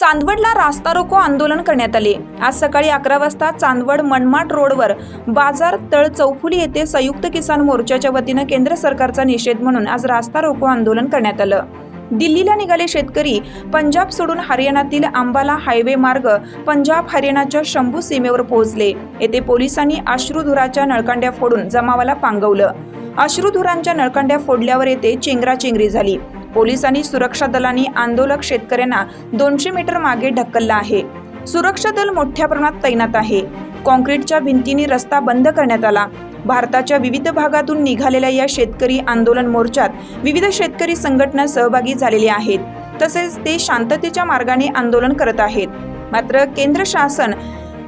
चांदवडला रास्ता रोको आंदोलन करण्यात आले. आज सकाळी अकरा वाजता चांदवड मनमाड रोडवर बाजार तळ चौफुली येथे संयुक्त किसान मोर्चाच्या वतीनं केंद्र सरकारचा निषेध म्हणून आज रास्ता रोको आंदोलन करण्यात आलं. दिल्लीला निघाले शेतकरी पंजाब सोडून हरियाणातील अंबाला हायवे मार्ग पंजाब हरियाणाच्या शंभू सीमेवर पोहोचले. येथे पोलिसांनी अश्रुधुराच्या नळकांड्या फोडून जमावाला पांगवलं. अश्रुधुरांच्या नळकांड्या फोडल्यावर येथे चेंगराचेंगरी झाली. पोलिसांनी सुरक्षा दलांनी आंदोलक शेतकऱ्यांना दोनशे मीटर मागे ढकललं आहे. सुरक्षा दल मोठ्या प्रमाणात तैनात आहे. कॉन्क्रीटच्या भिंतीने रस्ता बंद करण्यात आला. भारताच्या विविध भागातून निघालेल्या या शेतकरी आंदोलन मोर्चात विविध शेतकरी संघटना सहभागी झालेल्या आहेत. तसेच ते शांततेच्या मार्गाने आंदोलन करत आहेत. मात्र केंद्र शासन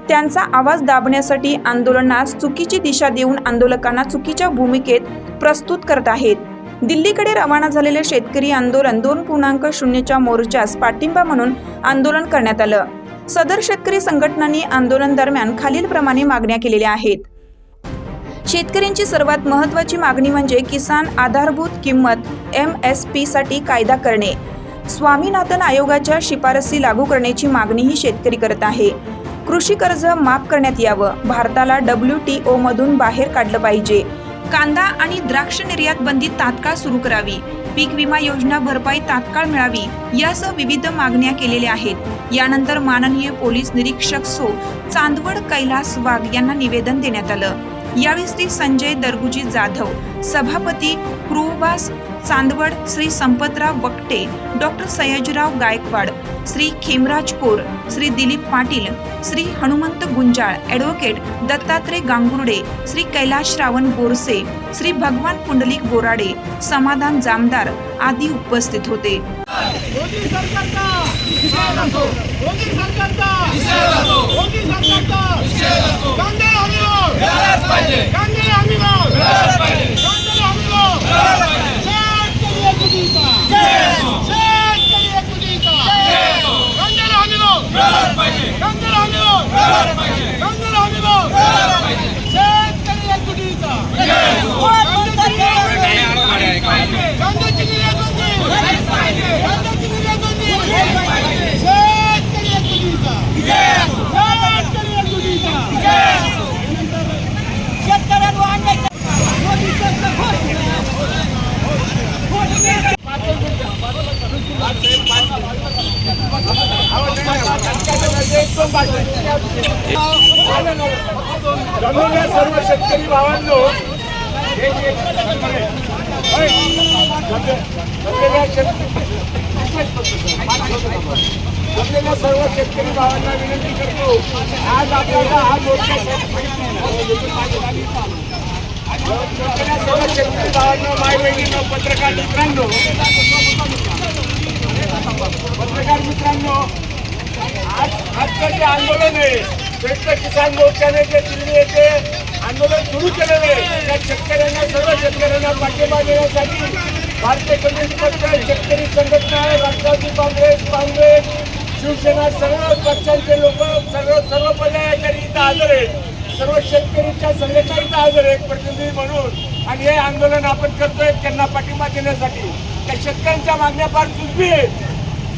त्यांचा आवाज दाबण्यासाठी आंदोलनास चुकीची दिशा देऊन आंदोलकांना चुकीच्या भूमिकेत प्रस्तुत करत आहेत. दिल्लीकडे रवाना झालेले शेतकरी आंदोलन दोन पूर्णांक शून्यच्या मोर्चास पाठिंबा म्हणून आंदोलन करण्यात आलं. सदर शेतकरी संघटनांनी आंदोलन दरम्यान खालीलप्रमाणे मागण्या केलेल्या आहेत. शेतकऱ्यांची सर्वात महत्त्वाची मागणी म्हणजे किसान आधारभूत किंमत एम एस पी साठी कायदा करणे. स्वामीनाथन आयोगाच्या शिफारसी लागू करण्याची मागणीही शेतकरी करत आहे. कृषी कर्ज माफ करण्यात यावं भारताला डब्ल्यू टी ओ मधून बाहेर काढलं पाहिजे. कांदा आणि द्राक्ष निर्यात बंदी तात्काळ सुरू करावी. पीक विमा योजना भरपाई तात्काळ मिळावी यासह विविध मागण्या केलेल्या आहेत. यानंतर माननीय पोलीस निरीक्षक सो चांदवड कैलास वाघ यांना निवेदन देण्यात आलं. यावेळी श्री संजय दरगुजी जाधव सभापती क्रुवास चांदवड श्री संपतराव वकटे डॉक्टर सयाजीराव गायकवाड श्री खेमराज कोर श्री दिलीप पाटील श्री हनुमंत गुंजाळ ॲडव्होकेट दत्तात्रय गांगुर्डे श्री कैलाश श्रावण बोरसे श्री भगवान पुंडलिक बोराडे समाधान जामदार आदी उपस्थित होते मोदी सरकारचा मोदी सरकारचा मोदी सरकारचा कांदे हमीभाव कांदे हमीभाव कांदे हमीभाव शेतकरी एकजुटीचा शेतकरी एकजुटीचा कांदे हमीभाव कांदे हमीभाव कांदे हमीभाव शेतकरी एकजुटीचा कांद्याची निर्यात बंदी कांद्याची निर्यात बंदी शेतकरी एकजुटीचा शेतकरी एकजुटीचा जमलेल्या सर्व शेतकरी भावांनो हे जमलेल्या सर्व शेतकरी भावांना विनंती करतो आज आपल्याला हा मोर्चा सर्व शेतकरी भावांना माय बहिणींना पत्रकार मित्रांनो पत्रकार मित्रांनो आज आजचं जे आंदोलन आहे संयुक्त किसान मोर्चाने जे दिल्ली येथे आंदोलन सुरू केलेलं आहे. त्या शेतकऱ्यांना सर्व शेतकऱ्यांना पाठिंबा देण्यासाठी भारतीय कम्युनिस्ट पक्ष शेतकरी संघटना आहे. राष्ट्रवादी काँग्रेस काँग्रेस शिवसेना सर्व पक्षांचे लोक सर्व सर्व पर्यायाच्या इथं हजर आहेत. सर्व शेतकरीच्या संघटना इथं हजर आहेत प्रतिनिधी म्हणून. आणि हे आंदोलन आपण करतोय त्यांना पाठिंबा देण्यासाठी. त्या शेतकऱ्यांच्या मागण्या फार सुजबी आहेत.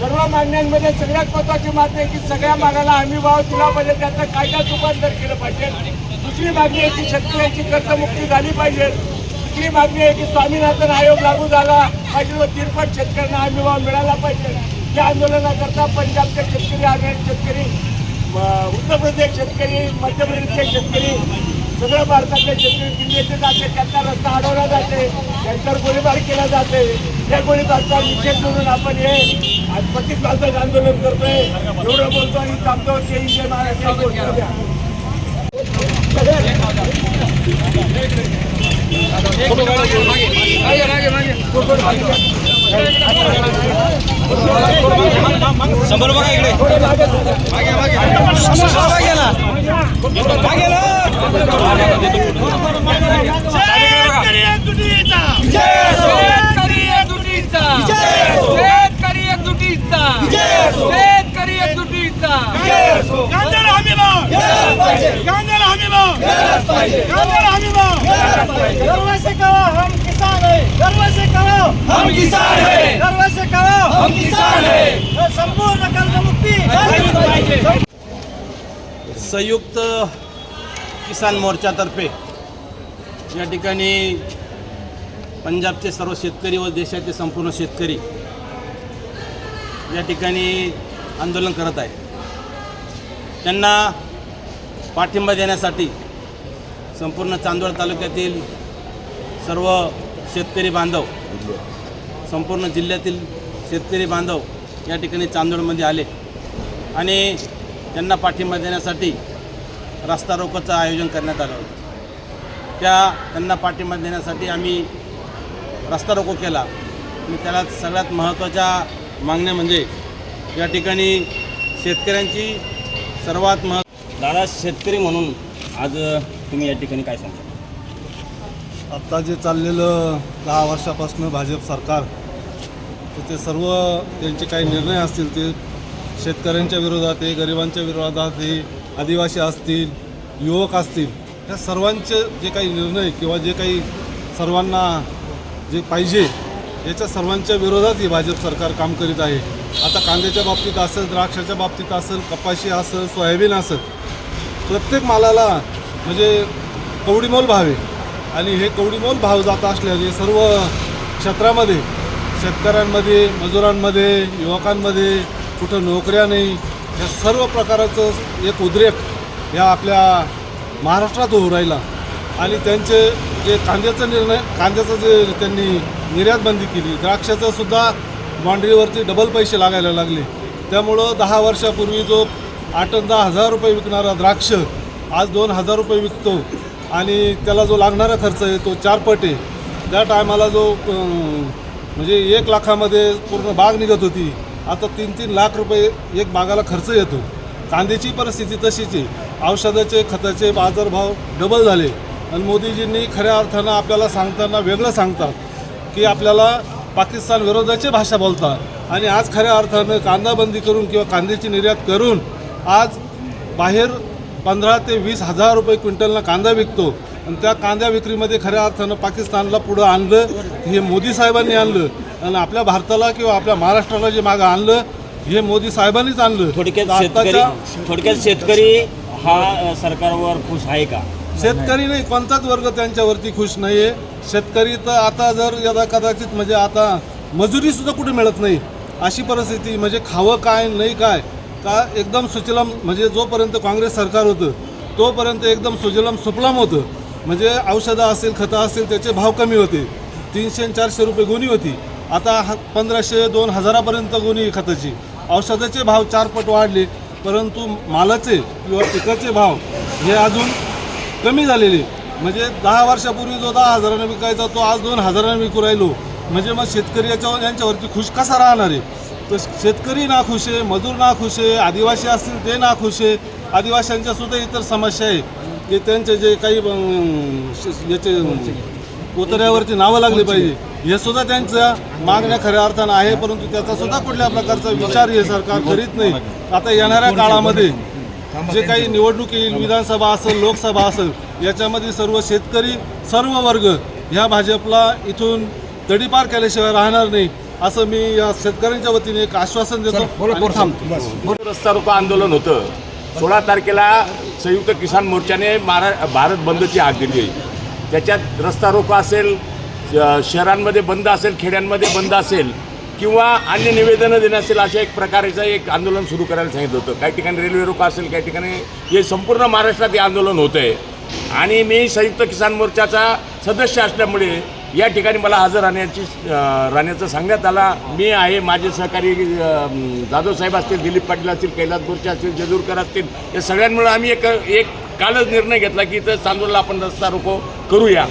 सर्व मागण्यांमध्ये सगळ्यात महत्वाची मागणी आहे की सगळ्या मागाला हमी भाव दिला पाहिजे त्याचं कायद्यात रूपांतर केलं पाहिजे. दुसरी मागणी आहे की शेतकऱ्यांची कर्जमुक्ती झाली पाहिजे. तिसरी मागणी आहे की स्वामीनाथन आयोग लागू झाला पाहिजे व तिरपट शेतकऱ्यांना हमी भाव मिळाला पाहिजे. या आंदोलनाकरता पंजाबचे शेतकरी हरियाणा शेतकरी उत्तर प्रदेश शेतकरी मध्य प्रदेशचे शेतकरी सगळ्या भारतातले शेतकरी दिल्ली येथे जाते त्यांचा रस्ता अडवला जाते त्यांच्यावर गोळीबार केला जाते. या गोळीबारचा निषेध म्हणून आपण हे आज प्रतिकाचं आंदोलन करतोय. एवढं बोलतो आणि थांबतो जय जय महाराष्ट्र बोलतो द्या. शंभर बघा इकडे. मागे मागे. मागे ना मागे ना शेतकरी एकजुटीचा शेतकरी एकजुटीचा शेतकरी एकजुटीचा शेतकरी एकजुटीचा कांद्याला हमी भाव कांद्याला हमी भाव कांद्याला हमी भाव गर्व से कहो हम किसान है. गर्व से कहो हम किसान है. गर्व से कहो हम किसान है. संपूर्ण कर्जमुक्ती. संयुक्त किसान मोर्चातर्फे या ठिकाणी पंजाबचे सर्व शेतकरी व देशाचे संपूर्ण शेतकरी या ठिकाणी आंदोलन करत आहे त्यांना पाठिंबा देण्यासाठी संपूर्ण चांदवड तालुक्यातील सर्व शेतकरी बांधव संपूर्ण जिल्ह्यातील शेतकरी बांधव या ठिकाणी चांदोडमध्ये आले आणि त्यांना पाठिंबा देण्यासाठी रस्ता रोकोचं आयोजन करण्यात आलं होतं. त्या त्यांना पाठिंबा देण्यासाठी आम्ही रस्ता रोको केला आणि त्याला सगळ्यात महत्त्वाच्या मागण्या म्हणजे या ठिकाणी शेतकऱ्यांची सर्वात मह दादा शेतकरी म्हणून आज तुम्ही या ठिकाणी काय सांगता? आत्ता जे चाललेलं दहा वर्षापासून भाजप सरकार ते सर्व त्यांचे काही निर्णय असतील ते शेतकऱ्यांच्या विरोधात आहे गरिबांच्या विरोधात हे आदिवासी असतील युवक असतील ह्या सर्वांचे जे काही निर्णय किंवा जे काही सर्वांना जे पाहिजे याच्या सर्वांच्या विरोधात ही भाजप सरकार काम करीत आहे. आता कांद्याच्या बाबतीत असेल द्राक्षाच्या बाबतीत असेल कपाशी असेल सोयाबीन असेल प्रत्येक मालाला म्हणजे कवडीमोल भाव आहे. आणि हे कवडीमोल भाव जात असल्याने सर्व क्षेत्रामध्ये शेतकऱ्यांमध्ये मजुरांमध्ये युवकांमध्ये कुठं नोकऱ्या नाही या सर्व प्रकाराचं एक उद्रेक या आपल्या महाराष्ट्रात होऊ राहिला. आणि त्यांचे जे कांद्याचा निर्णय कांद्याचं जे त्यांनी निर्यातबंदी केली द्राक्षाचं सुद्धा बाँड्रीवरती डबल पैसे लागायला लागले. त्यामुळं दहा वर्षापूर्वी जो आठ दहा हजार रुपये विकणारा द्राक्ष आज दोन हजार रुपये विकतो आणि त्याला जो लागणारा खर्च आहे तो चार त्या टायमाला जो म्हणजे एक लाखामध्ये पूर्ण बाग निघत होती. आता तीन तीन लाख रुपये एक बागाला खर्च येतो. कांद्याची परिस्थिती तशीच आहे. औषधाचे खताचे बाजारभाव डबल झाले. आणि मोदीजींनी खऱ्या अर्थानं आपल्याला सांगताना वेगळं सांगतात की आपल्याला पाकिस्तान विरोधाची भाषा बोलतात. आणि आज खऱ्या अर्थानं कांदाबंदी करून किंवा कांद्याची निर्यात करून आज बाहेर पंधरा ते वीस हजार रुपये क्विंटलनं कांदा विकतो. आणि त्या कांद्या विक्रीमध्ये खऱ्या अर्थानं पाकिस्तानला पुढं आणलं हे मोदी साहेबांनी आणलं. आणि आपल्या भारताला किंवा आपल्या महाराष्ट्राला जे मागं आणलं हे मोदी साहेबांनीच आणलं. थोडक्यात शेतकरी थोडक्यात शेतकरी हा सरकारवर खुश आहे का? शेतकरी नाही कोणताच वर्ग त्यांच्यावरती खुश नाही आहे शेतकरी तर आता जर यदा कदाचित म्हणजे आता मजुरीसुद्धा कुठे मिळत नाही अशी परिस्थिती म्हणजे खावं काय नाही काय का एकदम सुजलम म्हणजे जोपर्यंत काँग्रेस सरकार होतं तोपर्यंत एकदम सुजलम सुफलाम होतं. म्हणजे औषधं असेल खतं असतील त्याचे भाव कमी होते. तीनशे चारशे रुपये गुणी होती. आता ह पंधराशे दोन हजारापर्यंत गुणी खताची. औषधाचे भाव चारपट वाढले परंतु मालाचे किंवा पिकाचे भाव हे अजून कमी झालेले. म्हणजे दहा वर्षापूर्वी जो दहा हजारानं विकायचा तो आज दोन हजारानं विकू राहिलो. म्हणजे मग शेतकरी याच्यावर यांच्यावरती खुश कसा राहणार आहे? तर शेतकरी ना खुश आहे मजूर ना खुश आहे आदिवासी असतील ते ना खुश आहे. आदिवाशांच्या सुद्धा इतर समस्या आहे. की त्यांचे जे काही याचे कोतऱ्यावरती नावं लागली पाहिजे. हे सुद्धा त्यांच्या मागण्या खऱ्या अर्थानं आहे परंतु त्याचा सुद्धा कुठल्या प्रकारचा विचार हे सरकार करीत नाही. आता येणाऱ्या काळामध्ये जे काही निवडणूक येईल विधानसभा असेल लोकसभा असेल याच्यामध्ये सर्व शेतकरी सर्व वर्ग ह्या भाजपला इथून तडीपार केल्याशिवाय राहणार नाही असं मी या शेतकऱ्यांच्या वतीने एक आश्वासन देतो रस्ता रोको आंदोलन होतं. सोळा तारखेला संयुक्त किसान मोर्चाने मारा भारत बंदची हाक दिली आहे त्याच्यात रस्ता रोको असेल श- शहरांमध्ये बंद असेल खेड्यांमध्ये बंद असेल किंवा अन्य निवेदनं देणं असेल अशा एक प्रकारचं एक आंदोलन सुरू करायला सांगितलं होतं. काही ठिकाणी रेल्वे रोको असेल काही ठिकाणी हे संपूर्ण महाराष्ट्रात हे आंदोलन होतं आहे आणि मी संयुक्त किसान मोर्चाचा सदस्य असल्यामुळे या ठिकाणी मला हजर राहण्याची राहण्याचं सांगण्यात आला. मी आहे माझे सहकारी जाधव साहेब असतील दिलीप पाटील असतील कैलास बोरचे असतील जेजूरकर असतील या सगळ्यांमुळे आम्ही एक एक कालच निर्णय घेतला की इथं चांदोरला आपण रस्ता रोको करूया.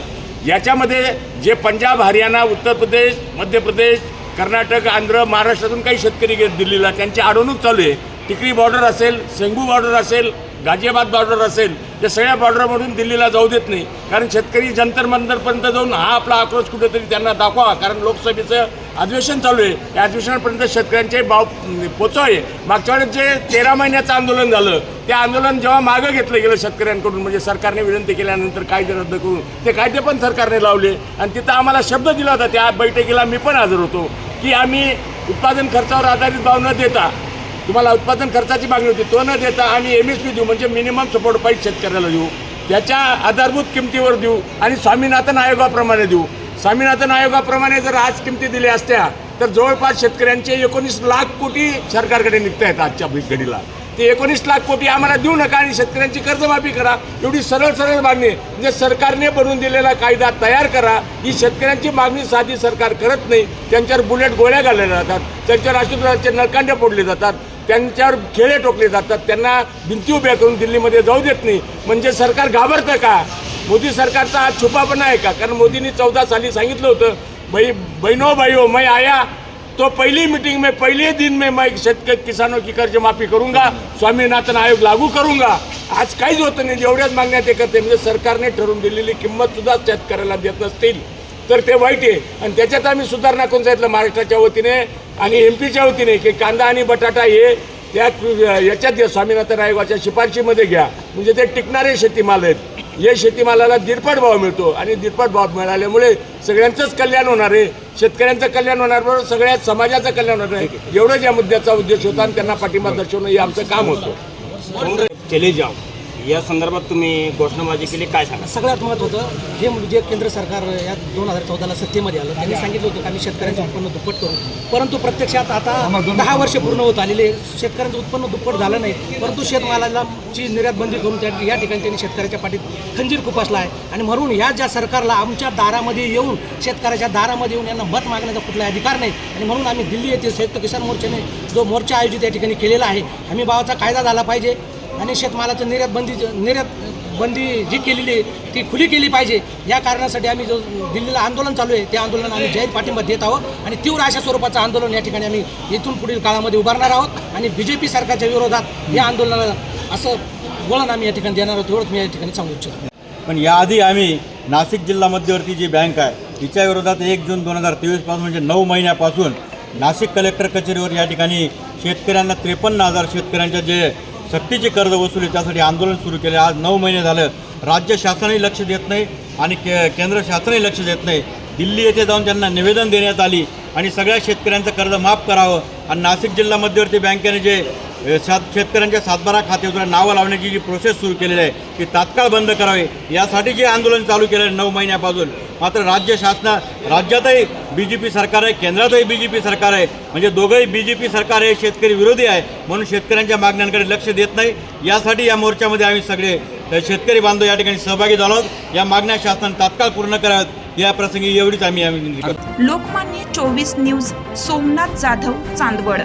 याच्यामध्ये जे पंजाब हरियाणा उत्तर प्रदेश मध्य प्रदेश कर्नाटक आंध्र महाराष्ट्रातून काही शेतकरी गेले दिल्लीला. त्यांची अडवणूक चालू आहे. टिकरी बॉर्डर असेल सेंगू बॉर्डर असेल गाझियाबाद बॉर्डर असेल या सगळ्या बॉर्डरमधून दिल्लीला जाऊ देत नाही. कारण शेतकरी जंतर मंतरपर्यंत जाऊन हा आपला आक्रोश कुठेतरी त्यांना दाखवा. कारण लोकसभेचं अधिवेशन चालू आहे. या अधिवेशनापर्यंत शेतकऱ्यांचे भाव पोचवावे मागच्या वेळेस जे तेरा महिन्याचं आंदोलन झालं ते आंदोलन जेव्हा मागं घेतलं गेलं शेतकऱ्यांकडून म्हणजे सरकारने विनंती केल्यानंतर कायदे रद्द करून ते कायदे पण सरकारने लावले. आणि तिथं आम्हाला शब्द दिला होता त्या बैठकीला मी पण हजर होतो. की आम्ही उत्पादन खर्चावर आधारित भाव न देता तुम्हाला उत्पादन खर्चाची मागणी होती तो न देता आम्ही एम एस पी देऊ म्हणजे मिनिमम सपोर्ट प्राईस शेतकऱ्याला देऊ. त्याच्या आधारभूत किमतीवर देऊ आणि स्वामीनाथन आयोगाप्रमाणे देऊ. स्वामीनाथन आयोगाप्रमाणे जर आज किमती दिल्या असत्या तर जवळपास शेतकऱ्यांचे एकोणीस लाख कोटी सरकारकडे निघत आहेत आजच्या घडीला. ते एकोणीस लाख कोटी आम्हाला देऊ नका आणि शेतकऱ्यांची कर्जमाफी करा. एवढी सरळ सरळ मागणी म्हणजे सरकारने बनवून दिलेला कायदा तयार करा. ही शेतकऱ्यांची मागणी साधी सरकार करत नाही. त्यांच्यावर बुलेट गोळ्या घालल्या जातात. त्यांच्यावर आशुतोषाचे नळकांडे फोडले जातात. त्यांच्यावर खेळे टोकले जातात. त्यांना भिंती उभ्या करून दिल्लीमध्ये जाऊ देत नाही. म्हणजे सरकार घाबरतं का? मोदी सरकारचा हा छुपापणा आहे का? कारण मोदींनी चौदा साली सांगितलं होतं भाई बहनो भाइयों मै आया. तो पहली मीटिंग में पहले दिन में मैं शेतकरी किसानों की कर्ज माफी करूंगा स्वामीनाथन आयोग लागू करूंगा। आज काहीच होतं नाही जेवढ्याच मागण्या ते करते म्हणजे सरकारने ठरवून दिलेली किंमत सुद्धा शेतकऱ्याला देत नसतील. तर ते वाईट आहे. आणि त्याच्यात आम्ही सुधारणा करून सांगितलं महाराष्ट्राच्या वतीने आणि एम पीच्या वतीने की कांदा आणि बटाटा हे त्या याच्यात घ्या स्वामीनाथन आयोगाच्या शिफारशीमध्ये घ्या. म्हणजे ते टिकणारे शेतीमाल आहेत. हे शेतीमालाला दीडपट भाव मिळतो आणि दीडपट भाव मिळाल्यामुळे सगळ्यांचंच कल्याण होणार आहे. शेतकऱ्यांचं कल्याण होणार बरोबर? सगळ्या समाजाचं कल्याण होणार आहे. एवढंच या मुद्द्याचा उद्देश होता आणि त्यांना पाठिंबा दर्शवणं हे आमचं काम होतं. चले जाओ. या संदर्भात तुम्ही घोषणाबाजी केली काय सांगा सगळ्यात महत्त्वाचं हे जे केंद्र सरकार या दोन हजार चौदाला सत्तेमध्ये आलं. त्यांनी सांगितलं होतं की आम्ही शेतकऱ्यांचं उत्पन्न दुप्पट करू. परंतु प्रत्यक्षात आता दहा वर्ष पूर्ण होत आलेले शेतकऱ्यांचं उत्पन्न दुप्पट झालं नाही. परंतु शेतमालाला ची निर्यात बंदी करून त्या या ठिकाणी त्यांनी शेतकऱ्याच्या पाठीत खंजीर खुपासला आहे. आणि म्हणून ह्या ज्या सरकारला आमच्या दारामध्ये येऊन शेतकऱ्याच्या दारामध्ये येऊन यांना मत मागण्याचा कुठलाही अधिकार नाही. आणि म्हणून आम्ही दिल्ली येथील संयुक्त किसान मोर्चाने जो मोर्चा आयोजित या ठिकाणी केलेला आहे हमी भावाचा कायदा झाला पाहिजे. आणि शेतमालाचं निर्यात बंदी निर्यात बंदी जी केलेली आहे ती खुली केली पाहिजे. या कारणासाठी आम्ही जो दिल्लीला आंदोलन चालू आहे त्या आंदोलनाला आम्ही जाहीर पाठिंबा देत आहोत. आणि तीव्र अशा स्वरूपाचं आंदोलन या ठिकाणी आम्ही इथून पुढील काळामध्ये उभारणार आहोत. आणि बी जे पी सरकारच्या विरोधात या आंदोलनाला असं वळण आम्ही या ठिकाणी देणार आहोत एवढंच मी या ठिकाणी सांगू इच्छितो. पण याआधी आम्ही नाशिक जिल्हा मध्यवर्ती जी बँक आहे तिच्या विरोधात एक जून दोन हजार तेवीसपासून म्हणजे नऊ महिन्यापासून नाशिक कलेक्टर कचेरीवर या ठिकाणी शेतकऱ्यांना त्रेपन्न हजार शेतकऱ्यांच्या जे सक्तीची कर्ज वसुली त्यासाठी आंदोलन सुरू केले. आज नऊ महिने झालं. राज्य शासनही लक्ष देत नाही आणि के केंद्र शासनही लक्ष देत नाही. दिल्ली येथे जाऊन त्यांना निवेदन देण्यात आली आणि सगळ्या शेतकऱ्यांचं कर्ज माफ करावं. आणि नाशिक जिल्हा मध्यवर्ती बँकेने जे सात शेतकऱ्यांच्या सातबारा खात्यावर नावं लावण्याची जी प्रोसेस सुरू केलेली आहे ती तात्काळ बंद करावी. यासाठी जे आंदोलन चालू केलं आहे नऊ महिन्यापासून. मात्र राज्य शासना राज्यातही बी जे पी सरकार आहे केंद्रातही बी जे पी सरकार आहे. म्हणजे दोघंही बी जे पी सरकार आहे शेतकरी विरोधी आहे म्हणून शेतकऱ्यांच्या मागण्यांकडे लक्ष देत नाही. यासाठी या मोर्चामध्ये आम्ही सगळे शेतकरी बांधव या ठिकाणी सहभागी झालो आहोत. या मागण्या शासनाने तात्काळ पूर्ण कराव्यात. या प्रसंगी एवढीच आम्ही आम्ही लोकमान्य चोवीस न्यूज सोमनाथ जाधव चांदवड.